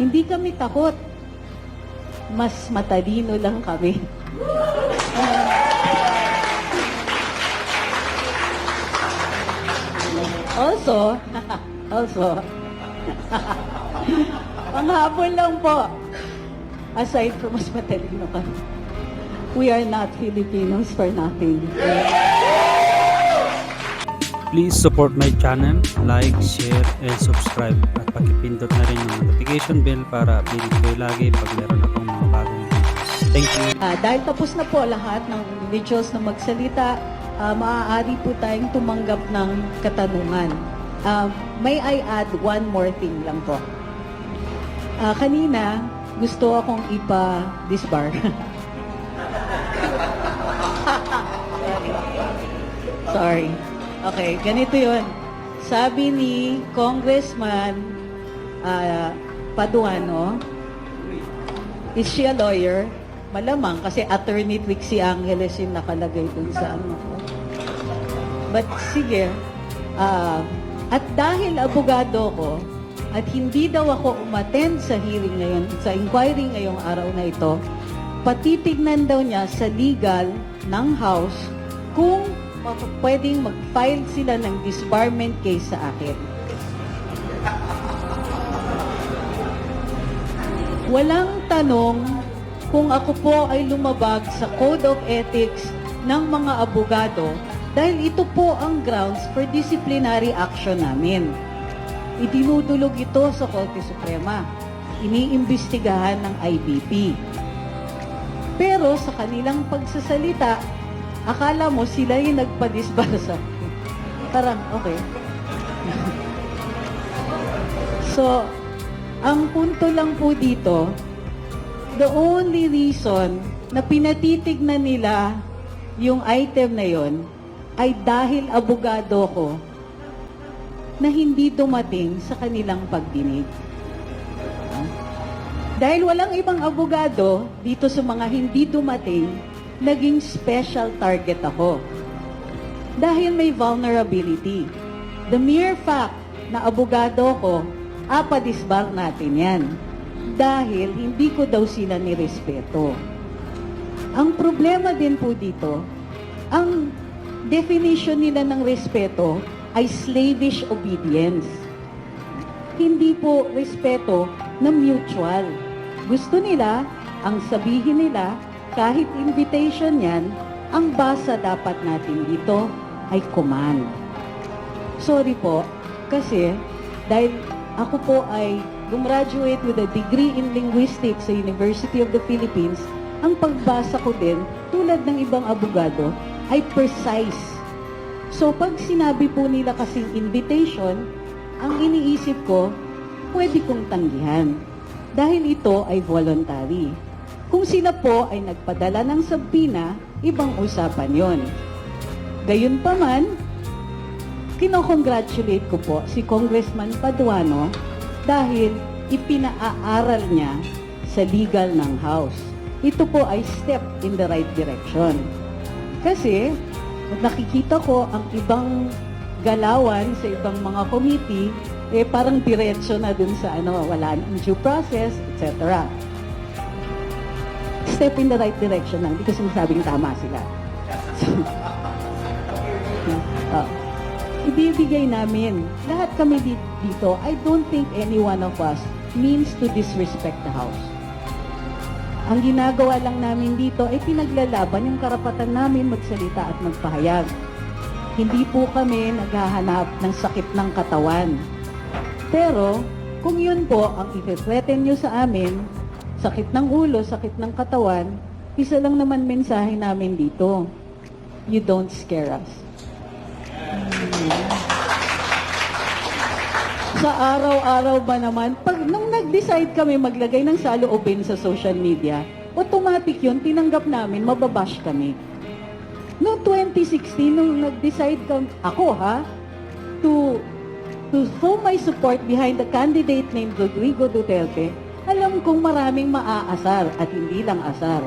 Hindi kami takot. Mas matalino lang kami. also, also, panghabol lang po. Aside from mas matalino kami, we are not Filipinos for nothing. Please support my channel, like, share, and subscribe. At pakipindot na rin yung notification bell para updated kayo lagi pag meron akong mga bagong videos. Thank you. Ah, dahil tapos na po lahat ng individuals na magsalita, ah, maaari po tayong tumanggap ng katanungan. Ah, may I add one more thing lang po. Ah, kanina, gusto akong ipa-disbar. Sorry. Okay, ganito yun. Sabi ni Congressman ah, Paduano, Is she a lawyer? Malamang kasi attorney Trixie Angeles yung nakalagay dun sa ano. But sige, ah, at dahil abogado ko, at hindi daw ako umattend sa hearing ngayon, sa inquiry ngayong araw na ito, patitignan daw niya sa legal ng House kung pwedeng mag-file sila ng disbarment case sa akin. Walang tanong kung ako po ay lumabag sa Code of Ethics ng mga abogado dahil ito po ang grounds for disciplinary action namin. Idinudulog ito sa Korte Suprema. Iniimbestigahan ng IBP. Pero sa kanilang pagsasalita, akala mo sila yung nagpadisbar sa akin. Parang, okay. so, ang punto lang po dito, the only reason na pinatitignan nila yung item na yon ay dahil abogado ko na hindi dumating sa kanilang pagdinig. Dahil walang ibang abogado dito sa mga hindi dumating, naging special target ako. Dahil may vulnerability. The mere fact na abogado ko, apadisbar natin yan. Dahil hindi ko daw sila nirespeto. Ang problema din po dito, ang definition nila ng respeto ay slavish obedience. Hindi po respeto na mutual. Gusto nila, ang sabihin nila, kahit invitation yan, ang basa dapat natin dito ay command. Sorry po, kasi dahil ako po ay gumraduate with a degree in linguistics sa University of the Philippines, ang pagbasa ko din, tulad ng ibang abogado, ay precise. So pag sinabi po nila kasing invitation, ang iniisip ko, pwede kong tanggihan. Dahil ito ay voluntary. Kung sila po ay nagpadala ng sabpina, ibang usapan yon. Gayunpaman, kinokongratulate ko po si Congressman Paduano dahil ipinaaral niya sa legal ng House. Ito po ay step in the right direction. Kasi nakikita ko ang ibang galawan sa ibang mga committee, eh parang diretso na dun sa ano, wala nang due process, etc. Step in the right direction lang, hindi ko sinasabing tama sila. Ah, ibibigay namin. Lahat kami di- dito, I don't think any one of us means to disrespect the House. Ang ginagawa lang namin dito ay pinaglalaban yung karapatan namin magsalita at magpahayag. Hindi po kami naghahanap ng sakit ng katawan. Pero, kung yun po ang i-threaten nyo sa amin, sakit ng ulo, sakit ng katawan, isa lang naman mensahe namin dito. You don't scare us. Sa araw-araw ba naman, pag nung nag-decide kami maglagay ng saloobin sa social media, automatic yun, tinanggap namin, mababash kami. Noong 2016, nung nag-decide kami, ako ha, to, to show my support behind the candidate named Rodrigo Duterte, alam kong maraming maaasar at hindi lang asar.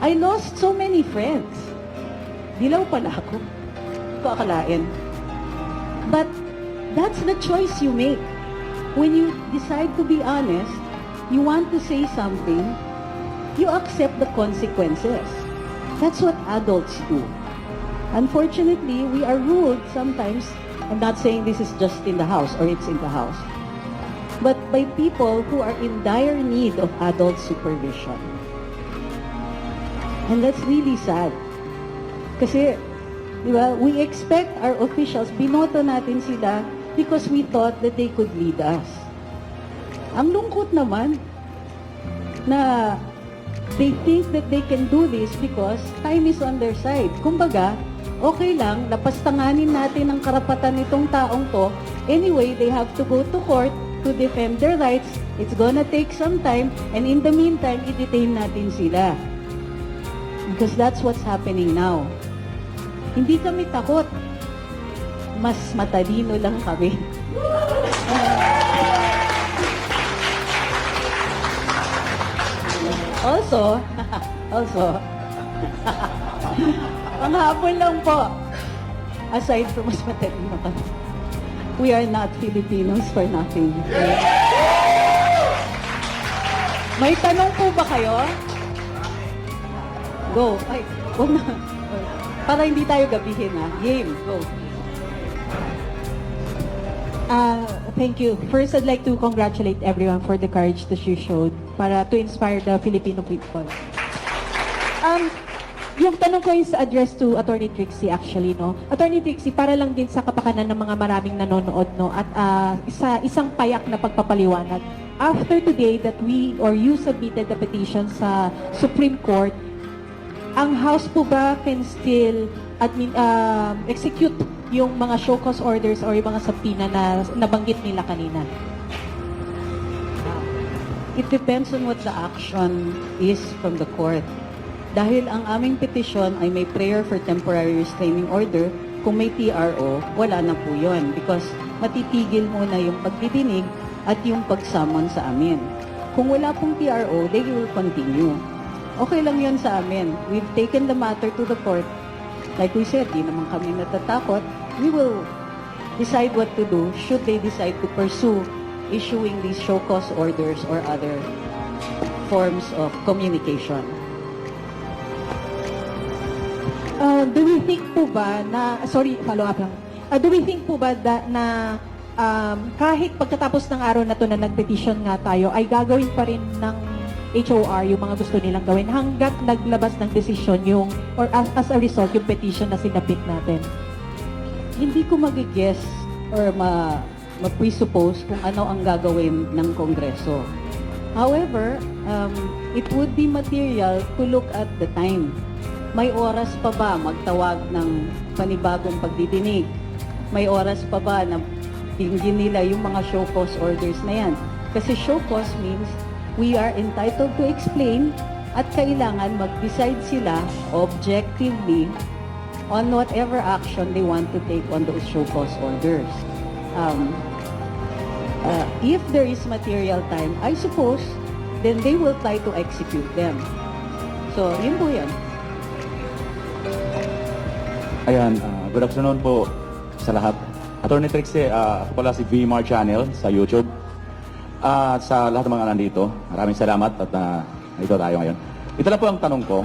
I lost so many friends. Dilaw pala ako. Ito akalain. But that's the choice you make. When you decide to be honest, you want to say something, you accept the consequences. That's what adults do. Unfortunately, we are ruled sometimes, I'm not saying this is just in the house or it's in the house, but by people who are in dire need of adult supervision. And that's really sad. Kasi, di ba, we expect our officials, binoto natin sila because we thought that they could lead us. Ang lungkot naman na they think that they can do this because time is on their side. Kumbaga, okay lang, lapastanganin natin ang karapatan nitong taong to. Anyway, they have to go to court to defend their rights. It's gonna take some time and in the meantime, i-detain natin sila. Because that's what's happening now. Hindi kami takot. Mas matalino lang kami. Also, also, ang hapon lang po, aside from mas matalino kami, we are not Filipinos for nothing. May tanong po ba kayo? Go. Ay, huwag na. Para hindi tayo gabihin ha. Game, go. Uh, thank you. First, I'd like to congratulate everyone for the courage that you showed para to inspire the Filipino people. Um, yung tanong ko is addressed to Attorney Trixie actually, no? Attorney Trixie, para lang din sa kapakanan ng mga maraming nanonood, no? At uh, isa, isang payak na pagpapaliwanag. After today that we or you submitted the petition sa Supreme Court, ang House po ba can still admin, um, execute yung mga show cause orders or yung mga subpoena na nabanggit nila kanina? It depends on what the action is from the court. Dahil ang aming petisyon ay may prayer for temporary restraining order, kung may TRO, wala na po yun because matitigil muna yung pagdidinig at yung pagsamon sa amin. Kung wala pong TRO, they will continue. Okay lang yun sa amin. We've taken the matter to the court. Like we said, di naman kami natatakot. We will decide what to do should they decide to pursue issuing these show cause orders or other forms of communication. Uh, do we think po ba na, sorry, follow up lang. Uh, do we think po ba da, na um, kahit pagkatapos ng araw na to na nag-petition nga tayo, ay gagawin pa rin ng HOR yung mga gusto nilang gawin hanggat naglabas ng desisyon yung, or as, as a result, yung petition na sinabit natin? Hindi ko mag-guess or ma ma-presuppose kung ano ang gagawin ng Kongreso. However, um, it would be material to look at the time. May oras pa ba magtawag ng panibagong pagdidinig? May oras pa ba na tingin nila yung mga show cause orders na yan? Kasi show cause means we are entitled to explain at kailangan mag-decide sila objectively on whatever action they want to take on those show cause orders. Um, uh, if there is material time, I suppose, then they will try to execute them. So, yun po yun. Ayan, ah, good afternoon po sa lahat. Attorney Trixie, ah, ako pala si VMAR Channel sa YouTube. At sa lahat ng mga nandito, maraming salamat at uh, nandito tayo ngayon. Ito na po ang tanong ko.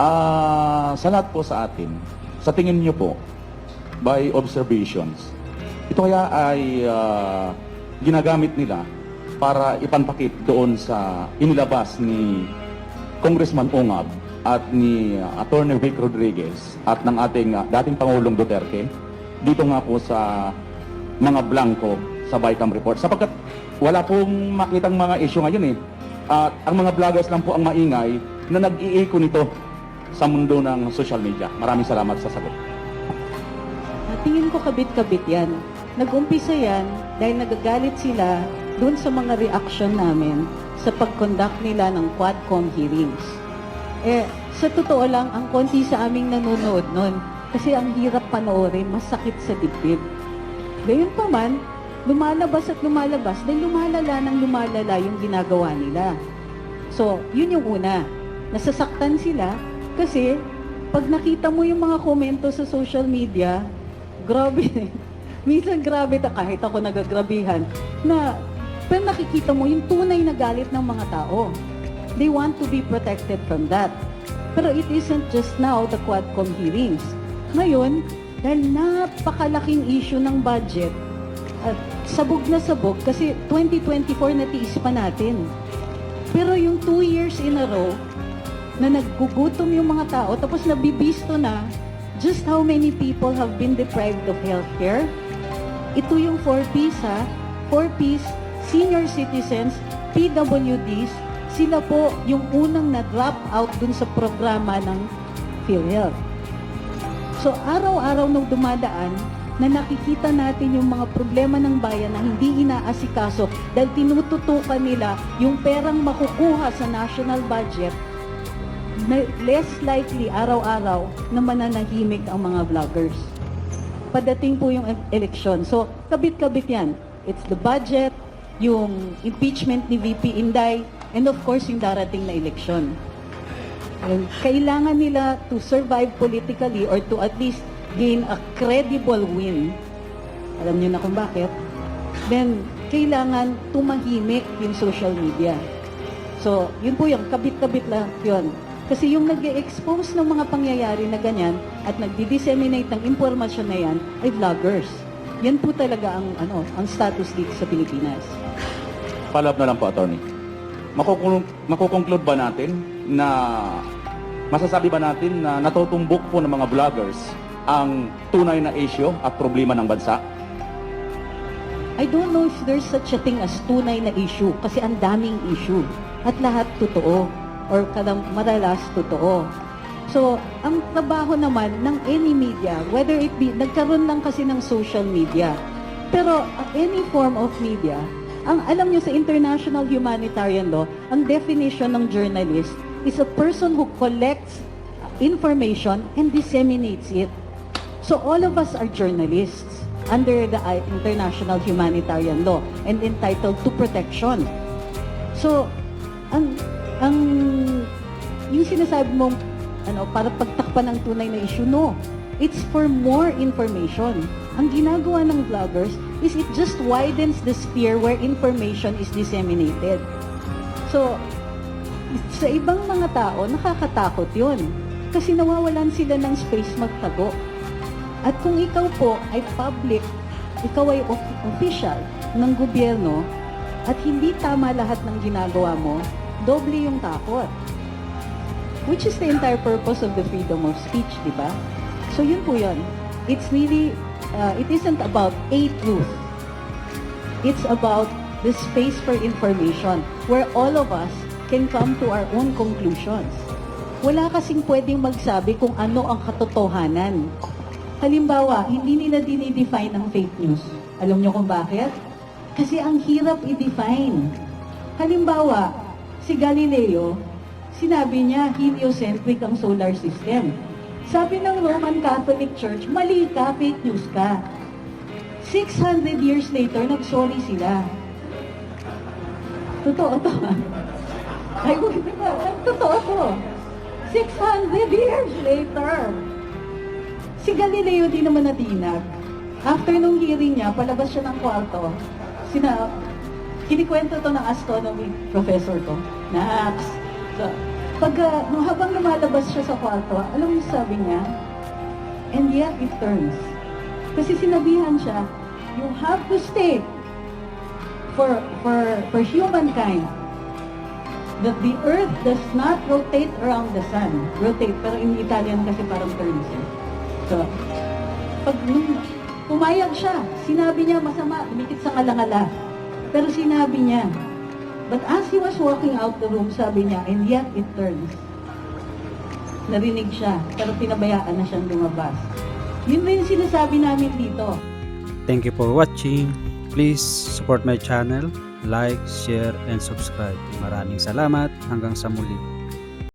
Ah, sa lahat po sa atin, sa tingin niyo po, by observations, ito kaya ay ah, ginagamit nila para ipanpakit doon sa inilabas ni Congressman Ungab at ni Attorney Vic Rodriguez at ng ating uh, dating Pangulong Duterte dito nga po sa mga blanco sa Bicam Report. Sapagkat wala pong makitang mga issue ngayon eh. At ang mga vloggers lang po ang maingay na nag-iiko nito sa mundo ng social media. Maraming salamat sa sagot. Tingin ko kabit-kabit yan. Nag-umpisa yan dahil nagagalit sila doon sa mga reaction namin sa pag-conduct nila ng Quadcom hearings. Eh, sa totoo lang, ang konti sa aming nanonood nun, kasi ang hirap panoorin, masakit sa dibdib. Gayun pa man, lumalabas at lumalabas, dahil lumalala ng lumalala yung ginagawa nila. So, yun yung una. Nasasaktan sila kasi pag nakita mo yung mga komento sa social media, grabe. Minsan grabe ta kahit ako nagagrabihan na Pero nakikita mo yung tunay na galit ng mga tao. They want to be protected from that. Pero it isn't just now the Quadcom hearings. Ngayon, dahil napakalaking issue ng budget, at sabog na sabog kasi 2024 natiis pa natin. Pero yung two years in a row, na naggugutom yung mga tao, tapos nabibisto na just how many people have been deprived of healthcare. Ito yung 4Ps ha. 4Ps, senior citizens, PWDs, sila po yung unang na-drop out dun sa programa ng PhilHealth. So araw-araw nung dumadaan, na nakikita natin yung mga problema ng bayan na hindi inaasikaso dahil tinututukan nila yung perang makukuha sa national budget less likely araw-araw na mananahimik ang mga vloggers. Padating po yung eleksyon. So, kabit-kabit yan. It's the budget, yung impeachment ni VP Inday, and of course, yung darating na eleksyon. Kailangan nila to survive politically or to at least gain a credible win. Alam niyo na kung bakit. Then, kailangan tumahimik yung social media. So, yun po yung kabit-kabit lang yun. Kasi yung nag expose ng mga pangyayari na ganyan at nagdi-disseminate ng impormasyon na yan ay vloggers. Yan po talaga ang ano ang status dito sa Pilipinas. Follow up na lang po, attorney. Makukun- makukonclude ba natin na masasabi ba natin na natutumbok po ng mga vloggers ang tunay na issue at problema ng bansa? I don't know if there's such a thing as tunay na issue kasi ang daming issue at lahat totoo or kadang madalas totoo. So, ang trabaho naman ng any media, whether it be, nagkaroon lang kasi ng social media, pero uh, any form of media, ang alam nyo sa international humanitarian law, ang definition ng journalist is a person who collects information and disseminates it. So all of us are journalists under the uh, international humanitarian law and entitled to protection. So, ang ang yung sinasabi mong ano para pagtakpan ng tunay na issue no. It's for more information. Ang ginagawa ng vloggers is it just widens the sphere where information is disseminated. So, sa ibang mga tao, nakakatakot yun. Kasi nawawalan sila ng space magtago. At kung ikaw po ay public, ikaw ay of- official ng gobyerno, at hindi tama lahat ng ginagawa mo, doble yung takot. Which is the entire purpose of the freedom of speech, di ba? So yun po yun. It's really, uh, it isn't about a truth. It's about the space for information where all of us can come to our own conclusions. Wala kasing pwedeng magsabi kung ano ang katotohanan. Halimbawa, hindi nila dinidefine ang fake news. Alam niyo kung bakit? Kasi ang hirap i-define. Halimbawa, si Galileo, sinabi niya heliocentric ang solar system. Sabi ng Roman Catholic Church, mali ka, fake news ka. 600 years later, nag-sorry sila. Totoo to. Ay, diba? Totoo to. 600 years later. Si Galileo di naman natinag. After nung hearing niya, palabas siya ng kwarto. Sina, kinikwento to ng astronomy professor ko. Nax. So, pag, uh, nung habang lumalabas siya sa kwarto, alam mo sabi niya? And yet it turns. Kasi sinabihan siya, you have to state for, for, for humankind that the earth does not rotate around the sun. Rotate, pero in Italian kasi parang turns. eh. So, pag pumayag siya, sinabi niya masama, tumikit sa kalangala. Pero sinabi niya, but as he was walking out the room, sabi niya, and yet it turns. Narinig siya, pero pinabayaan na siyang lumabas. Yun rin sinasabi namin dito. Thank you for watching. Please support my channel, like, share, and subscribe. Maraming salamat. Hanggang sa muli.